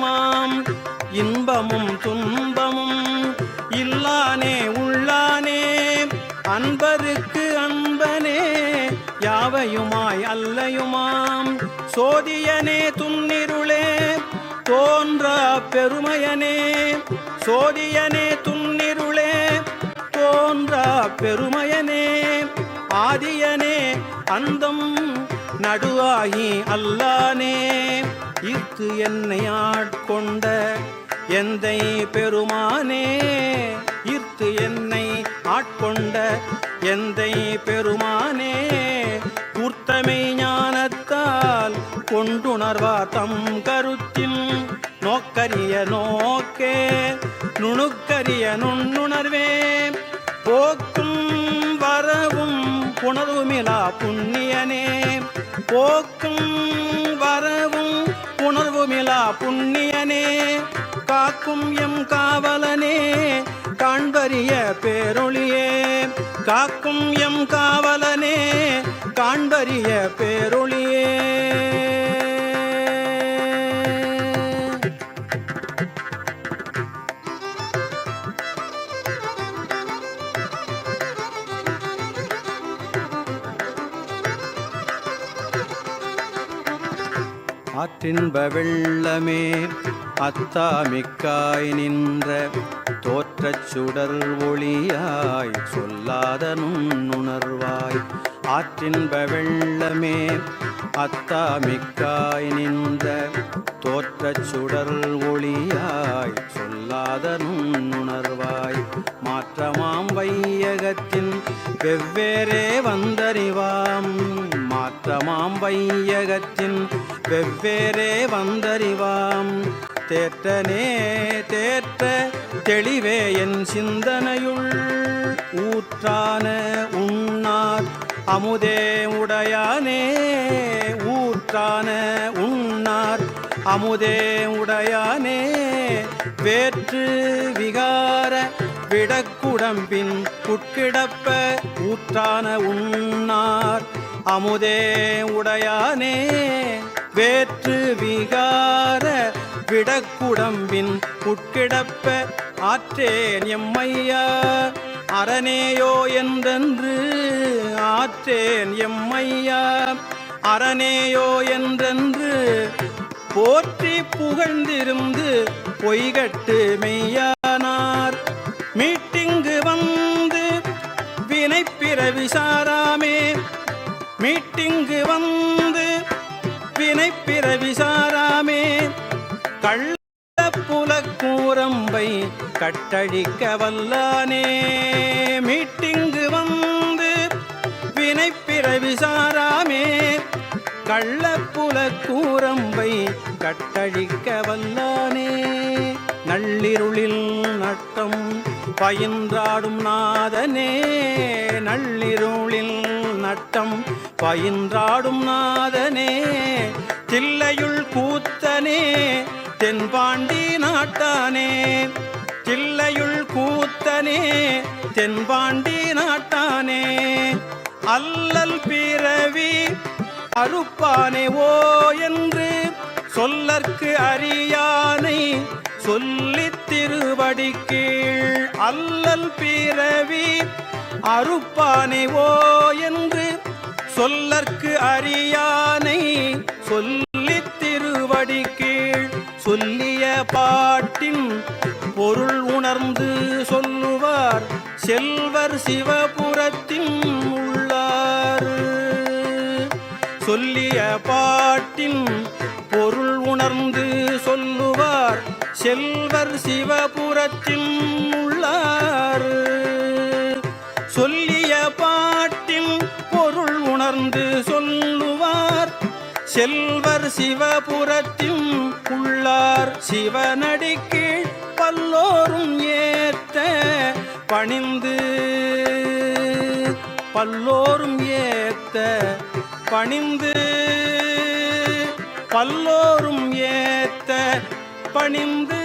மாம் இன்பமும் துன்பமும் இல்லானே உள்ளானே. அன்பருக்கு அன்பனே யாவையுமாய் அல்லையுமாம். சோதியனே துன்னிருளே தோன்ற பெருமையனே. சோதியனே துன்னிருளே தோன்ற பெருமையனே. ஆதியனே அந்தம் நடுவாகி அல்லானே. இத்து என்னை ஆட்கொண்ட எந்தை பெருமானே இத்து என்னை ஆட்கொண்ட எந்தை பெருமானே கூர்த்தமை ஞானத்தால் கொண்டுணர்வா தம் கருத்தில். நோக்கரிய நோக்கே நுணுக்கரிய நுண்ணுணர்வே போக்கும் வரவும் புணர்வுமிலா புண்ணியனே போக்கும் வரவும் உணர்வுமிலா புண்ணியனே காக்கும் எம் காவலனே காண்பறிய பேரொழியே. காக்கும் எம் காவலனே காண்பறிய பேரொழியே. ஆற்றின்ப வெள்ளமே அத்தாமிக்காய் நின்ற தோற்றச் சுடர் ஒளியாய் சொல்லாத நுண்ணுணர்வாய். ஆற்றின்ப வெள்ளமே அத்தாமிக்காய் நின்ற தோற்றச் சுடர் ஒளியாய் சொல்லாத நுண்ணுணர்வாய். மாற்றமாம் வையகத்தின் வெவ்வேறே வந்தறிவாம். மாற்றமாம் வையகத்தின் வெவ்வேறே வந்தறிவாம். தேற்றனே தேற்ற தெளிவே என் சிந்தனையுள். ஊற்றான உண்ணார் அமுதே உடையானே. ஊற்றான உண்ணார் அமுதே உடையானே. வேற்று விகார விடக்குடம்பின் உட்கிடப்ப ஊற்றான உண்ணார் அமுதே உடையானே. வேற்று விகார விடக்குடம்பின் உட்கிடப்ப ஆற்றேன் எம்மையா? அரணேயோ என்றென்று ஆற்றேன் எம்மையா? அரணேயோ என்றென்று போற்றி புகழ்ந்திருந்து பொய்கட்டு மெய்யானார். மீட்டிங்கு வந்து வினைப்பிற விசாராமே மீட்டிங்கு வந்து வினைப்பிற விசாராமே கள்ள புலக்கூரம்பை கட்டழிக்க வல்லானே. மீட்டிங்கு வந்து வினைப்பிற விசாராமே கள்ளப்புல கூரம்பை கட்டழிக்க வல்லானே. நள்ளிருளில் நட்டம் பயின்றாடும் நாதனே. நள்ளிருளில் நட்டம் பயின்றாடும் நாதனே. தில்லையுள் கூத்தனே தென்பாண்டி நாட்டானே. தில்லையுள் கூத்தனே தென்பாண்டி நாட்டானே. அல்லல் பிறவி அறுப்பானே ஓ என்று சொல்லற்கு அறியானை. சொல்லித் திருவடி கீழ் அல்லல் பிறவி அருப்பானிவோ என்று சொல்லற்கு அறியானை சொல்லி திருவடி கீழ் சொல்லிய பாட்டின் பொருள் உணர்ந்து சொல்லுவார் செல்வர் சிவபுரத்தின் உள்ளார். சொல்லிய பாட்டின் பொருள் உணர்ந்து சொல்லுவார் செல்வர் சிவபுரத்தில் உள்ளார். சொல்லிய பாட்டில் பொருள் உணர்ந்து சொல்லுவார். செல்வர் சிவபுரத்தில் உள்ளார். சிவனடிக்கு பல்லோரும் ஏத்த பணிந்து பல்லோரும் ஏத்த பணிந்து பல்லோரும் ஏத்த பணிந்து